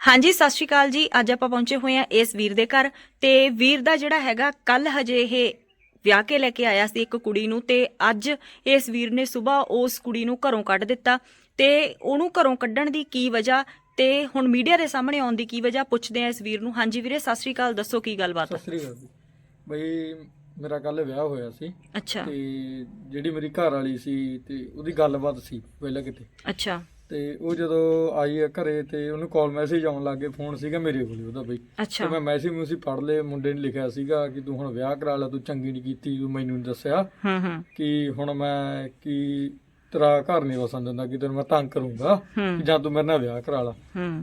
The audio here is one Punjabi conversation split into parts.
ਹਾਂਜੀ ਸਤਿ ਸ਼੍ਰੀ ਅਕਾਲ ਜੀ। ਅੱਜ ਆਪਾਂ ਪਹੁੰਚੇ ਹੋਏ ਹਾਂ ਇਸ ਵੀਰ ਦੇ ਘਰ ਤੇ ਵੀਰ ਦਾ ਜਿਹੜਾ ਹੈਗਾ ਕੱਲ ਹਜੇ ਇਹ ਵਿਆਹ ਕੇ ਲੈ ਕੇ ਆਇਆ ਸੀ ਇੱਕ ਕੁੜੀ ਨੂੰ ਤੇ ਅੱਜ ਇਸ ਵੀਰ ਨੇ ਸਵੇਰ ਉਸ ਕੁੜੀ ਨੂੰ ਘਰੋਂ ਕੱਢ ਦਿੱਤਾ ਤੇ ਉਹਨੂੰ ਘਰੋਂ ਕੱਢਣ ਦੀ ਕੀ ਵਜ੍ਹਾ ਤੇ ਹੁਣ ਮੀਡੀਆ ਦੇ ਸਾਹਮਣੇ ਆਉਣ ਦੀ ਕੀ ਵਜ੍ਹਾ ਪੁੱਛਦੇ ਆ ਇਸ ਵੀਰ ਨੂੰ। ਹਾਂਜੀ ਵੀਰੇ ਸਤਿ ਸ਼੍ਰੀ ਅਕਾਲ। ਦੱਸੋ ਕੀ ਗੱਲਬਾਤ ਸਤਿ ਸ੍ਰੀ ਅਕਾਲ ਜੀ। ਬਈ ਮੇਰਾ ਕੱਲ ਵਿਆਹ ਹੋਇਆ ਸੀ ਅੱਛਾ। ਤੇ ਜਿਹੜੀ ਮੇਰੀ ਘਰ ਵਾਲੀ ਸੀ ਤੇ ਉਹਦੀ ਗੱਲਬਾਤ ਸੀ ਪਹਿਲਾਂ ਕਿਤੇ। ਅੱਛਾ। ਤੇ ਉਹ ਜਦੋਂ ਆਈ ਆ ਘਰੇ ਤੇ ਉਹਨੂੰ ਕਾਲ ਮੈਸੇਜ ਆਉਣ ਲੱਗੇ ਫੋਨ ਸੀਗਾ ਮੇਰੇ ਕੋਲ ਉਹਦਾ ਬਈ। ਤੇ ਮੈਂ ਮੈਸੇਜ ਮੂਸੀ ਪੜ ਲਏ ਮੁੰਡੇ ਨੇ ਲਿਖਿਆ ਸੀਗਾ ਕਿ ਤੂੰ ਹੁਣ ਵਿਆਹ ਕਰਾ ਲੈ ਤੂੰ ਚੰਗੀ ਨਹੀਂ ਕੀਤੀ ਤੂੰ ਮੈਨੂੰ ਨੀ ਦੱਸਿਆ। ਹੂੰ ਹੂੰ। ਕਿ ਹੁਣ ਮੈਂ ਕੀ ਤੇਰਾ ਘਰ ਨਹੀਂ ਵਸਣ ਦਿੰਦਾ ਕਿ ਤੈਨੂੰ ਮੈਂ ਤੰਗ ਕਰੂੰਗਾ ਕਿ ਜਾਂ ਤੂੰ ਮੇਰੇ ਨਾਲ ਵਿਆਹ ਕਰਾ ਲਾ।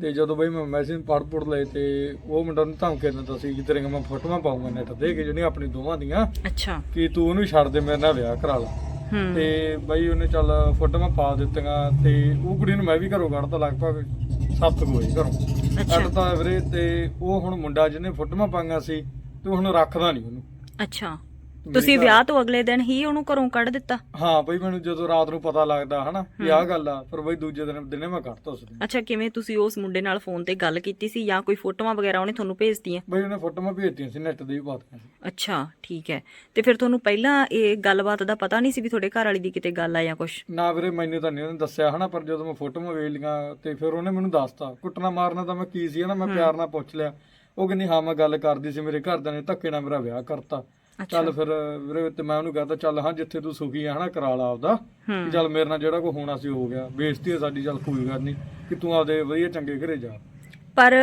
ਤੇ ਜਦੋਂ ਬਈ ਮੈਂ ਮੈਸੇਜ ਪੜ ਪੁੜ ਲਏ ਤੇ ਉਹ ਮੁੰਡਾ ਨੂੰ ਧਮਕੀ ਦਿੰਦਾ ਸੀ ਕਿ ਤੇਰੀਆਂ ਮੈਂ ਫੋਟੋਆਂ ਪਾਉਂਗਾ ਨੈਟ ਤੇ ਕਿ ਜਿਹੜੀਆਂ ਆਪਣੀ ਦੋਵਾਂ ਦੀਆਂ ਅੱਛਾ। ਕਿ ਤੂੰ ਉਹਨੂੰ ਛੱਡ ਦੇ ਮੇਰੇ ਨਾਲ ਵਿਆਹ ਕਰਾ ਲਾ। ਤੇ ਬਈ ਉਹਨੇ ਚੱਲ ਫੋਟੋਆਂ ਪਾ ਦਿੱਤੀਆਂ ਤੇ ਉਹ ਕੁੜੀ ਨੂੰ ਮੈਂ ਵੀ ਘਰੋਂ ਕੱਢਤਾ ਲਗਭਗ 7 ਵਜੇ ਘਰੋਂ। ਕੱਢਤਾ ਵੀਰੇ ਤੇ ਉਹ ਹੁਣ ਮੁੰਡਾ ਜਿਹਨੇ ਫੋਟੋਆਂ ਪਾਈਆਂ ਸੀ ਤੇ ਉਹ ਹੁਣ ਰੱਖਦਾ ਨਹੀਂ ਉਹਨੂੰ। ਅੱਛਾ। ਤੁਸੀਂ ਵਿਆਹ ਤੋਂ ਅਗਲੇ ਦਿਨ ਹੀ ਉਹਨੂੰ ਘਰੋਂ ਕੱਢ ਦਿੱਤਾ? ਹਾਂ ਬਈ ਮੈਨੂੰ ਜਦੋਂ ਰਾਤ ਨੂੰ ਪਤਾ ਲੱਗਦਾ ਹਨਾ ਕਿ ਆਹ ਗੱਲ ਆ ਫਿਰ ਬਈ ਦੂਜੇ ਦਿਨ ਦਿਨੇ ਮੈਂ ਕੱਢਤਾ ਉਸ ਦਿਨ। ਅੱਛਾ ਕਿਵੇਂ ਤੁਸੀਂ ਉਸ ਮੁੰਡੇ ਨਾਲ ਫੋਨ ਤੇ ਗੱਲ ਕੀਤੀ ਸੀ ਜਾਂ ਕੋਈ ਫੋਟੋਆਂ ਵਗੈਰਾ ਉਹਨੇ ਤੁਹਾਨੂੰ ਭੇਜਤੀਆਂ? ਬਈ ਉਹਨੇ ਫੋਟੋਆਂ ਭੇਜਤੀਆਂ ਸੀ ਨੈਟ ਤੇ ਵੀ ਸੀ। ਅੱਛਾ ਠੀਕ ਹੈ। ਤੇ ਫਿਰ ਤੁਹਾਨੂੰ ਪਹਿਲਾਂ ਇਹ ਗੱਲਬਾਤ ਦਾ ਪਤਾ ਨਹੀਂ ਸੀ ਵੀ ਤੁਹਾਡੇ ਘਰ ਵਾਲੀ ਦੀ ਕਿਤੇ ਗੱਲ ਆ ਜਾਂ ਕੁਝ ਨਾ ਵੀਰੇ ਮੈਨੂੰ ਤਾਂ ਨਹੀਂ ਉਹਨੇ ਦੱਸਿਆ ਹਨਾ ਪਰ ਜਦੋਂ ਮੈਂ ਫੋਟੋਆਂ ਵੇਖ ਲਈਆਂ ਤੇ ਫਿਰ ਉਹਨੇ ਮੈਨੂੰ ਦੱਸਤਾ। ਕੁੱਟਣਾ ਮਾਰਨਾ ਤਾਂ ਮੈਂ ਕੀ ਸੀ ਹਨਾ ਮੈਂ ਪਿਆਰ ਨਾਲ ਪੁੱਛ ਲਿਆ। ਉਹ ਕਹਿੰਦੀ ਹਾਂ ਮੈਂ ਗੱਲ ਕਰਦੀ ਸੀ ਮੇਰੇ ਘਰਦਿਆਂ ਨੇ ਧੱਕੇ ਨਾਲ ਮੇਰਾ ਵਿਆਹ ਕਰਤਾ। ਚੱਲ ਫਿਰ ਵੀਰੇ ਤੇ ਮੈਂ ਉਹਨੂੰ ਕਹਤਾ ਚੱਲ ਹਾਂ ਜਿੱਥੇ ਤੂੰ ਸੁਖੀ ਆ ਹਨਾ ਕਰਾ ਲਾ ਆਪਦਾ। ਕਿ ਚੱਲ ਮੇਰੇ ਨਾਲ ਜਿਹੜਾ ਕੋ ਹੋਣਾ ਸੀ ਹੋ ਗਿਆ। ਬੇਇੱਜ਼ਤੀ ਹੈ ਸਾਡੀ ਚੱਲ ਕੋਈ ਗੱਲ ਨਹੀਂ ਕਿ ਤੂੰ ਆਪਦੇ ਵਧੀਆ ਚੰਗੇ ਘਰੇ ਜਾ। ਪਰ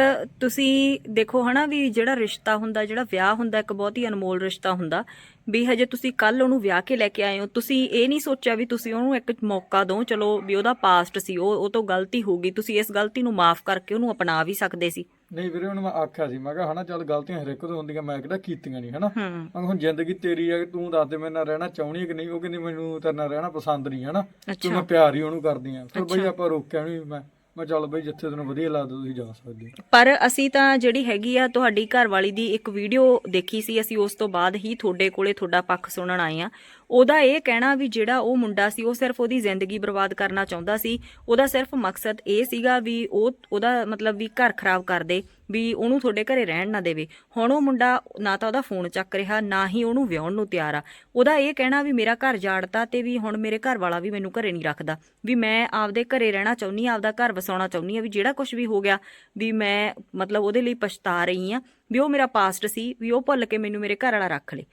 ਤੁਸੀਂ ਦੇਖੋ ਹਨਾ ਵੀ ਜਿਹੜਾ ਰਿਸ਼ਤਾ ਹੁੰਦਾ ਜਿਹੜਾ ਵਿਆਹ ਹੁੰਦਾ ਇੱਕ ਬਹੁਤ ਹੀ ਅਨਮੋਲ ਰਿਸ਼ਤਾ ਹੁੰਦਾ। ਵੀ ਹਜੇ ਤੁਸੀਂ ਕੱਲ ਉਹਨੂੰ ਵਿਆਹ ਕੇ ਲੈ ਕੇ ਆਏ ਹੋ। ਤੁਸੀਂ ਇਹ ਨਹੀਂ ਸੋਚਿਆ ਵੀ ਤੁਸੀਂ ਉਹਨੂੰ ਇੱਕ ਮੌਕਾ ਦਿਓ ਚਲੋ ਵੀ ਉਹਦਾ ਪਾਸਟ ਸੀ ਉਹ ਉਹ ਤੋਂ ਗਲਤੀ ਹੋ ਗਈ। ਤੁਸੀਂ ਇਸ ਗਲਤੀ ਨੂੰ ਮਾਫ ਕਰਕੇ ਉਹਨੂੰ ਅਪਣਾ ਵੀ ਸਕਦੇ ਸੀ। ਨਹੀਂ ਵੀਰੇ ਉਹਨੂੰ ਮੈਂ ਆਖਿਆ ਸੀ ਮੈਂ ਕਿਹਾ ਹਨਾ ਚੱਲ ਗਲਤੀਆਂ ਹਰ ਇੱਕ ਤੋਂ ਹੁੰਦੀਆਂ ਮੈਂ ਕਿਹੜਾ ਕੀਤੀਆਂ ਨਹੀਂ ਹਨਾ? ਹੂੰ। ਮੈਂ ਕਿਹਾ ਹੁਣ ਜ਼ਿੰਦਗੀ ਤੇਰੀ ਆ ਤੂੰ ਦੱਸ ਦੇ ਮੇਰੇ ਨਾਲ ਰਹਿਣਾ ਚਾਹੁੰਦੀ ਹੈ ਕਿ ਨਹੀਂ ਉਹ ਕਹਿੰਦੀ ਮੈਨੂੰ ਤੇਰੇ ਨਾਲ ਰਹਿਣਾ ਪਸੰਦ ਨਹੀਂ ਹਨਾ? ਤੂੰ ਮੈਂ ਪਿਆਰ ਹੀ ਉਹਨੂੰ ਕਰਦੀ ਆ। ਫਿਰ ਬਈ। ਆਪਾਂ ਰੋਕਿਆ ਨਹੀਂ ਮੈਂ ਮੈਂ ਚੱਲ ਬਈ ਜਿੱਥੇ ਤੈਨੂੰ ਵਧੀਆ ਲੱਗਦਾ ਤੁਸੀਂ ਜਾ ਸਕਦੇ ਹੋ। ਪਰ ਅਸੀਂ ਤਾਂ ਜਿਹੜੀ ਹੈਗੀ ਆ ਤੁਹਾਡੀ ਘਰਵਾਲੀ ਦੀ ਇੱਕ ਵੀਡੀਓ ਦੇਖੀ ਸੀ ਅਸੀਂ ਉਸ ਤੋਂ ਬਾਅਦ ਹੀ ਤੁਹਾਡੇ ਕੋਲੇ ਤੁਹਾਡਾ ਪੱਖ ਸੁਣਨ ਆਏ ਆ। ਉਹਦਾ ਇਹ ਕਹਿਣਾ ਵੀ ਜਿਹੜਾ ਉਹ ਮੁੰਡਾ ਸੀ, ਉਹ ਸਿਰਫ ਉਹਦੀ ਜ਼ਿੰਦਗੀ ਬਰਬਾਦ ਕਰਨਾ ਚਾਹੁੰਦਾ ਸੀ। ਉਹਦਾ ਸਿਰਫ ਮਕਸਦ ਇਹ ਸੀਗਾ ਵੀ ਉਹ, ਉਹਦਾ ਮਤਲਬ ਵੀ ਘਰ ਖਰਾਬ ਕਰ ਦੇ, ਵੀ ਉਹਨੂੰ ਤੁਹਾਡੇ ਘਰੇ ਰਹਿਣ ਨਾ ਦੇਵੇ। ਹੁਣ ਉਹ ਮੁੰਡਾ ਨਾ ਤਾਂ ਉਹਦਾ ਫੋਨ ਚੱਕ ਰਿਹਾ, ਨਾ ਹੀ ਉਹਨੂੰ ਵਿਆਹਣ ਨੂੰ ਤਿਆਰ ਆ। ਉਹਦਾ ਇਹ ਕਹਿਣਾ ਵੀ ਮੇਰਾ ਘਰ ਜਾੜਤਾ ਤੇ ਵੀ ਹੁਣ ਮੇਰੇ ਘਰ ਵਾਲਾ ਵੀ ਮੈਨੂੰ ਘਰੇ ਨਹੀਂ ਰੱਖਦਾ। ਵੀ ਮੈਂ ਆਪਦੇ ਘਰੇ ਰਹਿਣਾ ਚਾਹੁੰਨੀ ਆ, ਆਪਦਾ ਘਰ ਵਸਾਉਣਾ ਚਾਹੁੰਨੀ ਆ, ਵੀ ਜਿਹੜਾ ਕੁਝ ਵੀ ਹੋ ਗਿਆ, ਵੀ ਮੈਂ ਮਤਲਬ ਉਹਦੇ ਲਈ ਪਛਤਾ ਰਹੀ ਆ, ਵੀ ਉਹ ਮੇਰਾ ਪਾਸਟ ਸੀ, ਵੀ ਉਹ ਭੁੱਲ ਕੇ ਮੈਨੂੰ ਮੇਰੇ ਘਰ ਵਾਲਾ ਰੱਖ ਲੇ।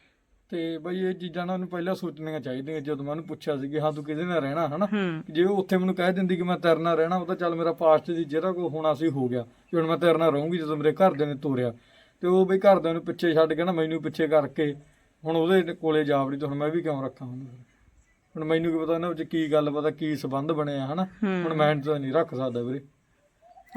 ਤੇ ਬਈ ਇਹ ਚੀਜ਼ਾਂ ਨਾ ਉਹਨੂੰ ਪਹਿਲਾਂ ਸੋਚਣੀਆਂ ਚਾਹੀਦੀਆਂ ਜਦੋਂ ਮੈਂ ਉਹਨੂੰ ਪੁੱਛਿਆ ਸੀ ਕਿ ਹਾਂ ਤੂੰ ਕਿਹਦੇ ਨਾਲ ਰਹਿਣਾ ਹਨਾ? ਜੇ ਉਹ ਉੱਥੇ ਮੈਨੂੰ ਕਹਿ ਦਿੰਦੀ ਕਿ ਮੈਂ ਤੇਰੇ ਨਾਲ ਰਹਿਣਾ ਉਹ ਤਾਂ ਚੱਲ ਮੇਰਾ ਪਾਸਟ ਦੀ ਜਿਹੜਾ ਕੋ ਹੋਣਾ ਸੀ ਹੋ ਗਿਆ। ਕਿ ਹੁਣ ਮੈਂ ਤੇਰੇ ਨਾਲ ਰਹੂੰਗੀ ਜਦੋਂ ਮੇਰੇ ਘਰਦਿਆਂ ਨੇ ਤੋਰਿਆ। ਤੇ ਉਹ ਬਈ ਘਰਦਿਆਂ ਨੂੰ ਪਿੱਛੇ ਛੱਡ ਕੇ ਨਾ ਮੈਨੂੰ ਪਿੱਛੇ ਕਰਕੇ ਹੁਣ ਉਹਦੇ ਕੋਲੇ ਜਾ ਵੜੀ ਤੇ ਹੁਣ ਮੈਂ ਵੀ ਕਿਉਂ ਰੱਖਾਂ ਉਹਨੂੰ? ਹੁਣ ਮੈਨੂੰ ਕੀ ਪਤਾ ਇਹਨਾਂ ਵਿੱਚ ਕੀ ਗੱਲ ਪਤਾ ਕੀ ਸਬੰਧ ਬਣਿਆ ਹਨਾ। ਹੁਣ ਮੈਂ ਤਾਂ ਨਹੀਂ ਰੱਖ ਸਕਦਾ ਵੀਰੇ।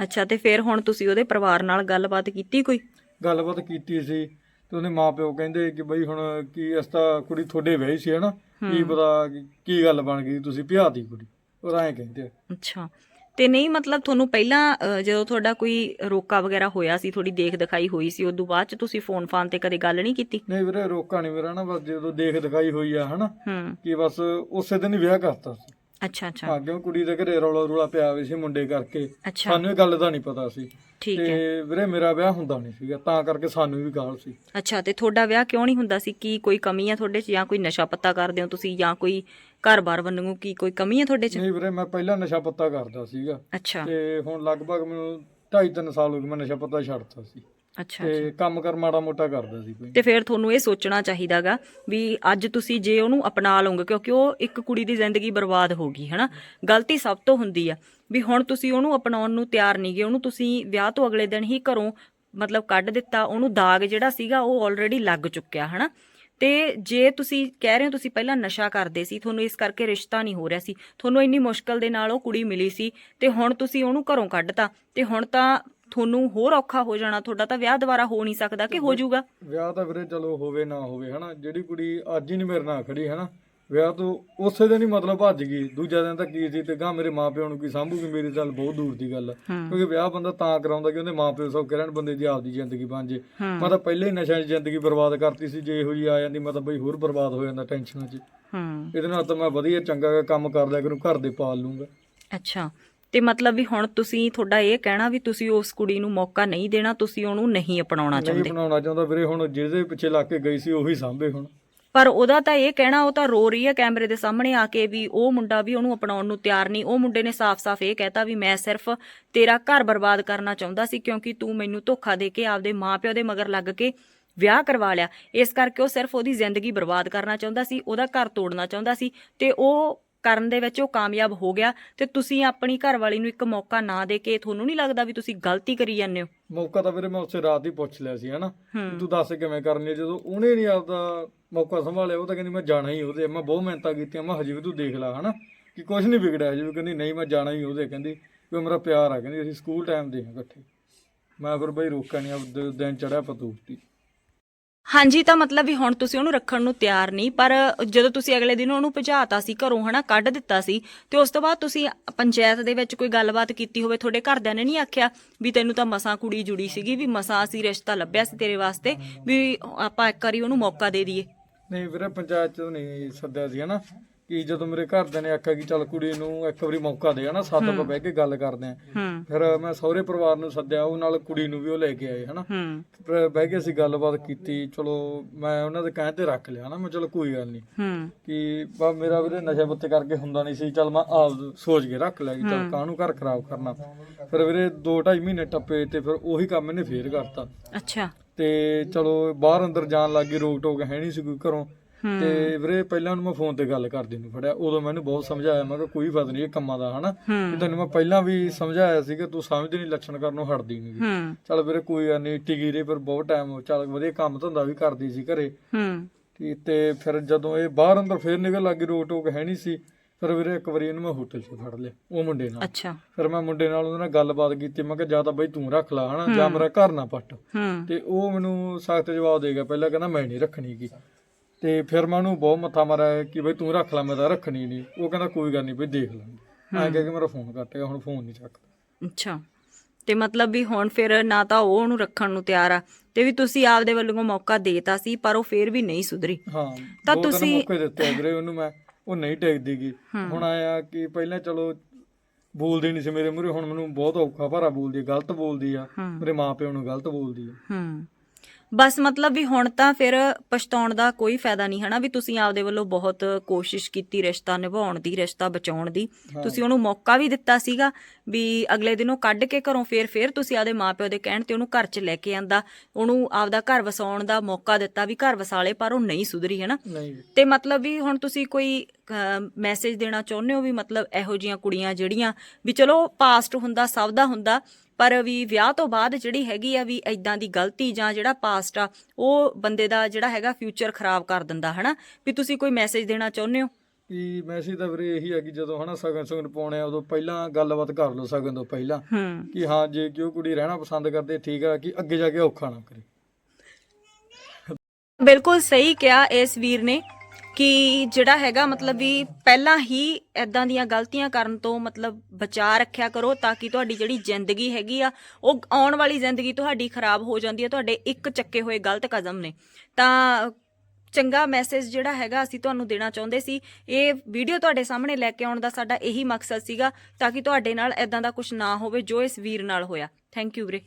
ਅੱਛਾ ਤੇ ਫਿਰ ਹੁਣ ਤੁਸੀਂ ਉਹਦੇ ਪਰਿਵਾਰ ਨਾਲ ਗੱਲਬਾਤ ਕੀਤੀ ਕੋਈ? ਗੱਲਬਾਤ ਕੀਤੀ ਸੀ। ਤੇ ਉਹਦੇ ਮਾਪਿਓ ਕਹਿੰਦੇ ਕਿ ਬਈ ਹੁਣ ਕੀ ਇਸ ਤਾਂ ਕੁੜੀ ਤੁਹਾਡੇ ਵਿਆਹੀ ਸੀ ਹਨਾ? ਕੀ ਪਤਾ ਕਿ- ਕੀ ਗੱਲ ਬਣ ਗਈ ਤੁਸੀਂ ਭਿਆਤੀ ਕੁੜੀ। ਉਹ ਐਂ ਕਹਿੰਦੇ ਆ। ਅੱਛਾ। ਤੇ ਨਹੀਂ ਮਤਲਬ ਤੁਹਾਨੂੰ ਪਹਿਲਾਂ ਅ, ਜਦੋਂ ਤੁਹਾਡਾ ਕੋਈ ਰੋਕਾ ਵਗੈਰਾ ਹੋਇਆ ਸੀ ਥੋੜੀ ਦੇਖ ਦਿਖਾਈ ਹੋਈ ਸੀ ਉਦੋਂ ਬਾਅਦ ਚ ਤੁਸੀਂ ਫੋਨ ਫਾਨ ਤੇ ਕਦੇ ਗੱਲ ਨਹੀਂ ਕੀਤੀ? ਨਹੀਂ ਵੀਰੇ ਰੋਕਾ ਨਹੀਂ ਮੇਰਾ ਨਾ ਬਸ ਜਦੋਂ ਦੇਖ ਦਿਖਾਈ ਹੋਈ ਆ ਹਨਾ? ਹੂੰ। ਕਿ ਬਸ ਉਸੇ ਦਿਨ ਹੀ ਵਿਆਹ ਕਰਤਾ ਸੀ। ਅੱਛਾ ਅੱਛਾ। ਹਾਂ ਕਿਉਂ ਕੁੜੀ ਦੇ ਘਰੇ ਰੌਲਾ ਰੂਲਾ ਪਿਆ ਹੋਇਆ ਸੀ ਮੁੰਡੇ ਕਰਕੇ। ਅੱਛਾ। ਸਾਨੂੰ ਇਹ ਗੱਲ ਦਾ ਨਹੀਂ ਪਤਾ ਸੀ। ਠੀਕ ਹੈ। ਤੇ ਵੀਰੇ ਮੇਰਾ ਵਿਆਹ ਹੁੰਦਾ ਨਹੀਂ ਸੀਗਾ ਤਾਂ ਕਰਕੇ ਸਾਨੂੰ ਵੀ ਗਾਲ ਸੀ। ਅੱਛਾ ਤੇ ਤੁਹਾਡਾ ਵਿਆਹ ਕਿਉਂ ਨਹੀਂ ਹੁੰਦਾ ਸੀ? ਕੀ ਕੋਈ ਕਮੀ ਆ ਤੁਹਾਡੇ 'ਚ ਜਾਂ ਕੋਈ ਨਸ਼ਾ ਪੱਤਾ ਕਰਦੇ ਹੋ ਤੁਸੀਂ ਜਾਂ ਕੋਈ ਘਰ-ਬਾਰ ਵੰਨੂ ਕੀ ਕੋਈ ਕਮੀ ਆ ਤੁਹਾਡੇ 'ਚ? ਨਹੀਂ ਵੀਰੇ ਮੈਂ ਪਹਿਲਾਂ ਨਸ਼ਾ ਪੱਤਾ ਕਰਦਾ ਸੀਗਾ। ਅੱਛਾ। ਤੇ ਹੁਣ ਲਗਭਗ ਮੈਨੂੰ 2.5 3 ਸਾਲ ਹੋ ਗਏ ਮੈਂ ਨਸ਼ਾ ਪੱਤਾ ਛੱਡਤਾ ਸੀ। ਅੱਛਾ ਤੇ ਕੰਮ ਕਰ ਮਾੜਾ ਮੋਟਾ ਕਰਦਾ ਸੀ ਕੋਈ। ਤੇ ਫਿਰ ਤੁਹਾਨੂੰ ਇਹ ਸੋਚਣਾ ਚਾਹੀਦਾਗਾ ਵੀ ਅੱਜ ਤੁਸੀਂ ਜੇ ਉਹਨੂੰ ਅਪਣਾ ਲਓਗੇ ਕਿਉਂਕਿ ਉਹ ਇੱਕ ਕੁੜੀ ਦੀ ਜ਼ਿੰਦਗੀ ਬਰਬਾਦ ਹੋ ਗਈ ਹਨਾ? ਗਲਤੀ ਸਭ ਤੋਂ ਹੁੰਦੀ ਆ ਵੀ ਹੁਣ ਤੁਸੀਂ ਉਹਨੂੰ ਅਪਣਾਉਣ ਨੂੰ ਤਿਆਰ ਨਹੀਂਗੇ ਉਹਨੂੰ ਤੁਸੀਂ ਵਿਆਹ ਤੋਂ ਅਗਲੇ ਦਿਨ ਹੀ ਘਰੋਂ ਮਤਲਬ ਕੱਢ ਦਿੱਤਾ ਉਹਨੂੰ ਦਾਗ ਜਿਹੜਾ ਸੀਗਾ ਉਹ ਆਲਰੇਡੀ ਲੱਗ ਚੁੱਕਿਆ ਹਨਾ? ਤੇ ਜੇ ਤੁਸੀਂ ਕਹਿ ਰਹੇ ਹੋ ਤੁਸੀਂ ਪਹਿਲਾਂ ਨਸ਼ਾ ਕਰਦੇ ਸੀ ਤੁਹਾਨੂੰ ਇਸ ਕਰਕੇ ਰਿਸ਼ਤਾ ਨਹੀਂ ਹੋ ਰਿਹਾ ਸੀ ਤੁਹਾਨੂੰ ਇੰਨੀ ਮੁਸ਼ਕਲ ਦੇ ਨਾਲ ਉਹ ਕੁੜੀ ਮਿਲੀ ਸੀ ਤੇ ਹੁਣ ਤੁਸੀਂ ਉਹਨੂੰ ਘਰੋਂ ਕੱਢਤਾ ਤੇ ਹੁਣ ਤਾਂ ਤੁਹਾਨੂੰ ਹੋਰ ਔਖਾ ਹੋ ਜਾਣਾ ਤੁਹਾਡਾ ਤਾਂ ਵਿਆਹ ਦੁਬਾਰਾ ਹੋ ਨਹੀਂ ਸਕਦਾ ਕਿ ਹੋ ਜਾਊਗਾ? ਵਿਆਹ ਤਾਂ ਵੀਰੇ ਚਲੋ ਹੋਵੇ ਨਾ ਹੋਵੇ ਹਨਾ? ਜਿਹੜੀ ਕੁੜੀ ਅੱਜ ਹੀ ਨਹੀਂ ਮੇਰੇ ਨਾਲ ਖੜੀ ਹਨਾ? ਵਿਆਹ ਤੋਂ ਉਸੇ ਦਿਨ ਹੀ ਮਤਲਬ ਭੱਜ ਗਈ ਦੂਜਾ ਦਿਨ ਤਾਂ ਕੀ ਸੀ ਤੇ ਗਾਂ ਮੇਰੇ ਮਾਪਿਆਂ ਨੂੰ ਕੀ ਸਾਂਭੂਗੀ ਮੇਰੀ ਚੱਲ ਬਹੁਤ ਦੂਰ ਦੀ ਗੱਲ ਆ। ਹੂੰ। ਕਿਉਂਕਿ ਵਿਆਹ ਬੰਦਾ ਤਾਂ ਕਰਾਉਂਦਾ ਕਿ ਉਹਦੇ ਮਾਪਿਓ ਸੌਖੇ ਰਹਿਣ ਬੰਦੇ ਦੀ ਆਪਦੀ ਜ਼ਿੰਦਗੀ ਬਣ ਜੇ। ਹੂੰ। ਮੈਂ ਤਾਂ ਪਹਿਲੇ ਹੀ ਨਸ਼ਿਆਂ 'ਚ ਜ਼ਿੰਦਗੀ ਬਰਬਾਦ ਕਰਤੀ ਸੀ ਜੇ ਇਹੋ ਜੀ ਆ ਜਾਂਦੀ ਮੈਂ ਤਾਂ ਬਈ ਹੋਰ ਬਰਬਾਦ ਹੋ ਜਾਂਦਾ ਟੈਨਸ਼ਨਾਂ 'ਚ। ਹੂੰ। ਇਹਦੇ ਨਾਲ ਤਾਂ ਮੈਂ ਵਧੀਆ ਚੰਗਾ ਕੰਮ ਕਰ ਲਿਆ ਕਰੂੰ ਘਰ ਦੇ ਪਾਲ ਲੂੰਗਾ। ਅੱਛਾ। ਤੇ ਮਤਲਬ ਵੀ ਹੁਣ ਤੁਸੀਂ ਤੁਹਾਡਾ ਇਹ ਕਹਿਣਾ ਵੀ ਤੁਸੀਂ ਉਸ ਕੁੜੀ ਨੂੰ ਮੌਕਾ ਨਹੀਂ ਦੇਣਾ ਤੁਸੀਂ ਉਹਨੂੰ ਨਹੀਂ ਅਪਣਾਉਣਾ ਨਹੀਂ ਚਾਹੁੰਦੇ। ਬਣਾਉਣਾ ਚਾਹੁੰਦਾ ਵੀਰੇ ਹੁਣ ਜਿਹਦੇ ਪਿੱਛੇ ਲੱਗ ਕੇ ਗਈ ਸੀ ਉਹੀ ਸਾਂਭੇ ਹੁਣ। ਪਰ ਉਹਦਾ ਤਾਂ ਇਹ ਕਹਿਣਾ ਉਹ ਤਾਂ ਰੋ ਰਹੀ ਹੈ ਕੈਮਰੇ ਦੇ ਸਾਹਮਣੇ ਆ ਕੇ ਵੀ ਉਹ ਮੁੰਡਾ ਵੀ ਉਹਨੂੰ ਅਪਣਾਉਣ ਨੂੰ ਤਿਆਰ ਨਹੀਂ। ਉਹ ਮੁੰਡੇ ਨੇ ਸਾਫ਼-ਸਾਫ਼ ਇਹ ਕਹਿਤਾ ਵੀ ਮੈਂ ਸਿਰਫ ਤੇਰਾ ਘਰ ਬਰਬਾਦ ਕਰਨਾ ਚਾਹੁੰਦਾ ਸੀ ਕਿਉਂਕਿ ਤੂੰ ਮੈਨੂੰ ਧੋਖਾ ਦੇ ਕੇ ਆਪਦੇ ਮਾਪਿਓ ਦੇ ਮਗਰ ਲੱਗ ਕੇ ਵਿਆਹ ਕਰਵਾ ਲਿਆ। ਇਸ ਕਰਕੇ ਉਹ ਸਿਰਫ ਉਹਦੀ ਜ਼ਿੰਦਗੀ ਬਰਬਾਦ ਕਰਨਾ ਚਾਹੁੰਦਾ ਸੀ ਉਹਦਾ ਘਰ ਤੋੜਨਾ ਚਾਹੁੰਦਾ ਸੀ ਤੇ ਉਹ ਕਰਨ ਦੇ ਵਿੱਚ ਉਹ ਕਾਮਯਾਬ ਹੋ ਗਿਆ ਤੇ ਤੁਸੀਂ ਆਪਣੀ ਘਰਵਾਲੀ ਨੂੰ ਇੱਕ ਮੌਕਾ ਨਾ ਦੇ ਕੇ ਤੁਹਾਨੂੰ ਨਹੀਂ ਲੱਗਦਾ ਵੀ ਤੁਸੀਂ ਗਲਤੀ ਕਰੀ ਜਾਂਦੇ ਹੋ? ਮੌਕਾ ਤਾਂ ਵੀਰੇ ਮੈਂ ਉਸੇ ਰਾਤ ਹੀ ਪੁੱਛ ਲਿਆ ਸੀ ਹਨਾ? ਹੂੰ। ਵੀ ਤੂੰ ਦੱਸ ਕਿਵੇਂ ਕਰਨੀ ਹੈ? ਜਦੋਂ ਉਹਨੇ ਨਹੀਂ ਆਪਦਾ ਮੌਕਾ ਸੰਭਾਲਿਆ ਉਹ ਤਾਂ ਕਹਿੰਦੀ ਮੈਂ ਜਾਣਾ ਹੀ ਉਹਦੇ ਮੈਂ ਬਹੁਤ ਮਿਹਨਤਾਂ ਕੀਤੀਆਂ ਮੈਂ ਹਜੇ ਵੀ ਤੂੰ ਦੇਖ ਲੈ ਹਨਾ? ਕਿ ਕੁਝ ਨਹੀਂ ਵਿਗੜਿਆ ਹਜੇ ਵੀ ਕਹਿੰਦੀ ਨਹੀਂ ਮੈਂ ਜਾਣਾ ਹੀ ਉਹਦੇ ਕਹਿੰਦੀ ਕਿ ਉਹ ਮੇਰਾ ਪਿਆਰ ਆ ਕਹਿੰਦੀ ਅਸੀਂ ਸਕੂਲ ਟਾਈਮ ਦੇ ਹਾਂ ਇਕੱਠੇ। ਮੈਂ ਫਿਰ ਬਈ ਰੋਕਿਆ ਨਹੀਂ ਦਿਨ ਚੜਿਆ ਪਤੂਤੀ ਹਾਂਜੀ, ਤਾਂ ਮਤਲਬ ਵੀ ਹੁਣ ਤੁਸੀਂ ਉਹਨੂੰ ਰੱਖਣ ਨੂੰ ਤਿਆਰ ਨਹੀਂ, ਪਰ ਜਦੋਂ ਤੁਸੀਂ ਅਗਲੇ ਦਿਨ ਉਹਨੂੰ ਭਜਾਤਾ ਸੀ, ਘਰੋਂ ਹਨਾ ਕੱਢ ਦਿੱਤਾ ਸੀ, ਤੇ ਉਸ ਤੋਂ ਬਾਅਦ ਤੁਸੀਂ ਪੰਚਾਇਤ ਦੇ ਵਿੱਚ ਕੋਈ ਗੱਲਬਾਤ ਕੀਤੀ ਹੋਵੇ, ਤੁਹਾਡੇ ਘਰਦਿਆਂ ਨੇ ਨਹੀਂ ਆਖਿਆ ਵੀ ਤੈਨੂੰ ਤਾਂ ਮਸਾਂ ਕੁੜੀ ਜੁੜੀ ਸੀਗੀ, ਵੀ ਮਸਾਂ ਅਸੀਂ ਰਿਸ਼ਤਾ ਲੱਭਿਆ ਸੀ ਤੇਰੇ ਵਾਸਤੇ, ਵੀ ਆਪਾਂ ਇੱਕ ਵਾਰੀ ਉਹਨੂੰ ਮੌਕਾ ਦੇ ਦਈਏ? ਨਹੀਂ ਵੀਰੇ, ਪੰਚਾਇਤ ਚ ਨਹੀਂ ਸੱਦਿਆ ਸੀ ਹਨਾ। ਕਿ ਜਦੋਂ ਮੇਰੇ ਘਰਦਿਆਂ ਨੇ ਆਖਿਆ ਕਿ ਚੱਲ ਕੁੜੀ ਨੂੰ ਇੱਕ ਵਾਰੀ ਮੌਕਾ ਦੇ ਹਨਾ ਸਾਥ ਆਪਾਂ ਬਹਿ ਕੇ ਗੱਲ ਕਰਦੇ ਆਂ ਫਿਰ ਮੈਂ ਸਹੁਰੇ ਪਰਿਵਾਰ ਨੂੰ ਸੱਦਿਆ ਉਹ ਨਾਲ ਕੁੜੀ ਨੂੰ ਵੀ ਉਹ ਲੈ ਕੇ ਆਏ ਹਨਾ। ਬਹਿ ਕੇ ਅਸੀਂ ਗੱਲਬਾਤ ਕੀਤੀ ਚਲੋ ਮੈਂ ਉਹਨਾਂ ਦੇ ਕਹਿਣ ਤੇ ਰੱਖ ਲਿਆ ਨਾ ਮੈਂ ਚਲੋ ਕੋਈ ਗੱਲ ਨਹੀਂ ਕਿ ਬਾ ਮੇਰਾ ਵੀਰੇ ਨਸ਼ੇ ਪੱਤੇ ਕਰਕੇ ਹੁੰਦਾ ਨਹੀਂ ਸੀ ਚਲ ਮੈਂ ਆਪ ਸੋਚ ਕੇ ਰੱਖ ਲਿਆ ਕਿ ਚਲ ਕਾਹਨੂੰ ਘਰ ਖਰਾਬ ਕਰਨਾ। ਫਿਰ ਵੀਰੇ 2.5 ਮਹੀਨੇ ਟੱਪੇ ਤੇ ਫਿਰ ਉਹੀ ਕੰਮ ਇਹਨੇ ਫੇਰ ਕਰਤਾ। ਅੱਛਾ। ਤੇ ਚਲੋ ਬਾਹਰ ਅੰਦਰ ਜਾਣ ਲੱਗੀ ਰੋਕ ਟੋਕ ਹੈ ਨਹੀਂ ਸੀ ਕੋਈ ਘਰੋਂ। ਤੇ ਵੀਰੇ ਪਹਿਲਾਂ ਉਹਨੂੰ ਮੈਂ ਫੋਨ ਤੇ ਗੱਲ ਕਰਦੇ ਨੂੰ ਫੜਿਆ ਉਦੋਂ ਮੈਨੂੰ ਬਹੁਤ ਸਮਝਾਇਆ ਮੈਂ ਕਿਹਾ ਕੋਈ ਫਾਇਦਾ ਨਹੀਂ ਇਹ ਕੰਮਾਂ ਦਾ ਹਨਾ? ਤੈਨੂੰ ਮੈਂ ਪਹਿਲਾਂ ਵੀ ਸਮਝਾਇਆ ਸੀ ਕਿ ਤੂੰ ਸਮਝਦੀ ਨਹੀਂ ਲੱਛਣ ਕਰਨੋਂ ਹਟਦੀ ਨਹੀਂ ਚੱਲ ਵੀਰੇ ਕੋਈ ਗੱਲ ਨਹੀਂ ਟਿਕੀ ਰਹੀ ਪਰ ਬਹੁਤ ਟਾਈਮ ਚੱਲ ਵਧੀਆ ਕੰਮ ਧੰਦਾ ਵੀ ਕਰਦੀ ਸੀ ਘਰੇ। ਤੇ ਫਿਰ ਜਦੋਂ ਇਹ ਬਾਹਰ ਅੰਦਰ ਫੇਰ ਨਿਕਲ ਲੱਗੀ ਰੋਕ ਟੋਕ ਹੈ ਨਹੀਂ ਸੀ ਫਿਰ ਵੀਰੇ ਇੱਕ ਵਾਰੀ ਇਹਨੂੰ ਮੈਂ ਹੋਟਲ 'ਚ ਫੜ ਲਿਆ ਉਹ ਮੁੰਡੇ ਨਾਲ। ਅੱਛਾ। ਫਿਰ ਮੈਂ ਮੁੰਡੇ ਨਾਲ ਉਹਦੇ ਨਾਲ ਗੱਲਬਾਤ ਕੀਤੀ ਮੈਂ ਕਿਹਾ ਜਾਂ ਤਾਂ ਬਈ ਤੂੰ ਰੱਖ ਲੈ ਹਨਾ ਜਾਂ ਮੇਰਾ ਘਰ ਨਾ ਪੱਟ। ਤੇ ਉਹ ਮੈਨੂੰ ਸਖਤ ਜਵਾਬ ਦੇ ਗਿਆ ਪਹਿਲਾਂ ਕਹਿੰਦਾ ਮੈਂ ਨਹੀਂ ਰੱਖਣੀ ਗੀ। ਤੇ ਫਿਰ ਮੈਂ ਉਹਨੂੰ ਬਹੁਤ ਮੱਥਾ ਮਾਰਿਆ ਕਿ ਬਈ ਤੂੰ ਰੱਖ ਲੈ ਮੈਂ ਤਾਂ ਰੱਖਣੀ ਨਹੀਂ ਉਹ ਕਹਿੰਦਾ ਕੋਈ ਗੱਲ ਨਹੀਂ ਬਈ ਦੇਖ ਲਾਂਗੇ ਕਹਿ ਕੇ ਮੇਰਾ ਫੋਨ ਕੱਟ ਗਿਆ ਹੁਣ ਫੋਨ ਨਹੀਂ ਚੱਕਦਾ। ਅੱਛਾ। ਤੇ ਮਤਲਬ ਵੀ ਹੁਣ ਫਿਰ ਨਾ ਤਾਂ ਉਹ ਉਹਨੂੰ ਰੱਖਣ ਨੂੰ ਤਿਆਰ ਆ ਤੇ ਵੀ ਤੁਸੀਂ ਆਪਦੇ ਵੱਲੋਂ ਮੌਕਾ ਦੇਤਾ ਸੀ ਪਰ ਉਹ ਫੇਰ ਵੀ ਨਹੀਂ ਸੁਧਰੀ। ਹਾਂ ਤਾਂ ਤੁਸੀਂ- ਮੌਕੇ ਦਿੱਤੇ ਆ ਵੀਰੇ ਉਹਨੂੰ ਮੈਂ ਉਹ ਨਹੀਂ ਟਿਕਦੀ ਗੀ। ਹੁਣ ਆਇਆ ਕਿ ਪਹਿਲਾਂ ਚਲੋ ਬੋਲਦੀ ਨਹੀਂ ਸੀ ਮੇਰੇ ਮੂਹਰੇ ਹੁਣ ਮੈਨੂੰ ਬਹੁਤ ਔਖਾ ਭਾਰਾ ਬੋਲਦੀ ਆ ਗਲਤ ਬੋਲਦੀ ਆ। ਮੇਰੇ ਮਾਪਿਆਂ ਨੂੰ ਗਲਤ ਬੋਲਦੀ ਆ। ਹੂੰ। ਬਸ ਮਤਲਬ ਵੀ ਹੁਣ ਤਾਂ ਫਿਰ ਪਛਤਾਉਣ ਦਾ ਕੋਈ ਫਾਇਦਾ ਨਹੀਂ ਹਨਾ? ਵੀ ਤੁਸੀਂ ਆਪਦੇ ਵੱਲੋਂ ਬਹੁਤ ਕੋਸ਼ਿਸ਼ ਕੀਤੀ ਰਿਸ਼ਤਾ ਨਿਭਾਉਣ ਦੀ ਰਿਸ਼ਤਾ ਬਚਾਉਣ ਦੀ। ਤੁਸੀਂ ਉਹਨੂੰ ਮੌਕਾ ਵੀ ਦਿੱਤਾ ਸੀਗਾ ਵੀ ਅਗਲੇ ਦਿਨ ਉਹ ਕੱਢ ਕੇ ਘਰੋਂ ਫੇਰ ਫੇਰ ਤੁਸੀਂ ਆਪਦੇ ਮਾਪਿਓ ਦੇ ਕਹਿਣ ਤੇ ਉਹਨੂੰ ਘਰ 'ਚ ਲੈ ਕੇ ਆਂਦਾ। ਉਹਨੂੰ ਆਪਦਾ ਘਰ ਵਸਾਉਣ ਦਾ ਮੌਕਾ ਦਿੱਤਾ ਵੀ ਘਰ ਵਸਾਲੇ ਪਰ ਉਹ ਨਹੀਂ ਸੁਧਰੀ ਹਨਾ? ਤੇ ਮਤਲਬ ਵੀ ਹੁਣ ਤੁਸੀਂ ਕੋਈ ਮੈਸੇਜ ਦੇਣਾ ਚਾਹੁੰਦੇ ਹੋ ਵੀ ਮਤਲਬ ਇਹੋ ਜੀਆਂ ਕੁੜੀਆਂ ਜਿਹੜੀਆਂ ਵੀ ਚਲੋ ਪਾਸਟ ਹੁੰਦਾ ਸਭ ਦਾ ਹੁੰਦਾ ਪਰ ਵੀ ਵਿਆਹ ਤੋਂ ਬਾਅਦ ਜਿਹੜੀ ਹੈਗੀ ਆ ਵੀ ਇਦਾਂ ਦੀ ਗਲਤੀ ਜਾਂ ਜਿਹੜਾ ਪਾਸਟ ਆ ਉਹ ਬੰਦੇ ਦਾ ਜਿਹੜਾ ਹੈਗਾ ਫਿਊਚਰ ਖਰਾਬ ਕਰ ਦਿੰਦਾ ਹਨਾ? ਵੀ ਤੁਸੀਂ ਕੋਈ ਮੈਸੇਜ ਦੇਣਾ ਚਾਹੁੰਦੇ ਹੋ? ਕਿ ਮੈਸੇਜ ਤਾਂ ਵੀਰੇ ਇਹੀ ਹੈ ਕਿ ਜਦੋਂ ਹਨਾ ਸਗਨ ਸੁਗਨ ਪਾਉਣੇ ਆ ਉਦੋਂ ਪਹਿਲਾਂ ਗੱਲਬਾਤ ਕਰ ਲਓ ਸਗਨ ਤੋਂ ਪਹਿਲਾਂ ਕਿ ਹਾਂ ਜੇ ਕਿ ਉਹ ਕੁੜੀ ਰਹਿਣਾ ਪਸੰਦ ਕਰਦੇ ਠੀਕ ਆ ਕਿ ਅੱਗੇ ਜਾ ਕੇ ਔਖਾ ਨਾ ਕਰੇ। ਬਿਲਕੁਲ ਸਹੀ ਕਿਹਾ ਇਸ ਵੀਰ ਨੇ। ਕਿ ਜਿਹੜਾ ਹੈਗਾ ਮਤਲਬ ਵੀ ਪਹਿਲਾਂ ਹੀ ਐਦਾਂ ਦੀਆਂ ਗਲਤੀਆਂ ਕਰਨ ਤੋਂ ਮਤਲਬ ਬਚਾ ਰੱਖਿਆ ਕਰੋ ਤਾਂ ਕਿ ਤੁਹਾਡੀ ਜਿਹੜੀ ਜ਼ਿੰਦਗੀ ਹੈਗੀ ਆ, ਉਹ ਆਉਣ ਵਾਲੀ ਜ਼ਿੰਦਗੀ ਤੁਹਾਡੀ ਖਰਾਬ ਹੋ ਜਾਂਦੀ ਹੈ ਤੁਹਾਡੇ ਇੱਕ ਚੱਕੇ ਹੋਏ ਗਲਤ ਕਦਮ ਨੇ। ਤਾਂ ਚੰਗਾ ਮੈਸੇਜ ਜਿਹੜਾ ਹੈਗਾ ਅਸੀਂ ਤੁਹਾਨੂੰ ਦੇਣਾ ਚਾਹੁੰਦੇ ਸੀ, ਇਹ ਵੀਡੀਓ ਤੁਹਾਡੇ ਸਾਹਮਣੇ ਲੈ ਕੇ ਆਉਣ ਦਾ ਸਾਡਾ ਇਹੀ ਮਕਸਦ ਸੀਗਾ ਤਾਂ ਕਿ ਤੁਹਾਡੇ ਨਾਲ ਐਦਾਂ ਦਾ ਕੁਝ ਨਾ ਹੋਵੇ ਜੋ ਇਸ ਵੀਰ ਨਾਲ ਹੋਇਆ। ਥੈਂਕ ਯੂ ਵੀਰੇ।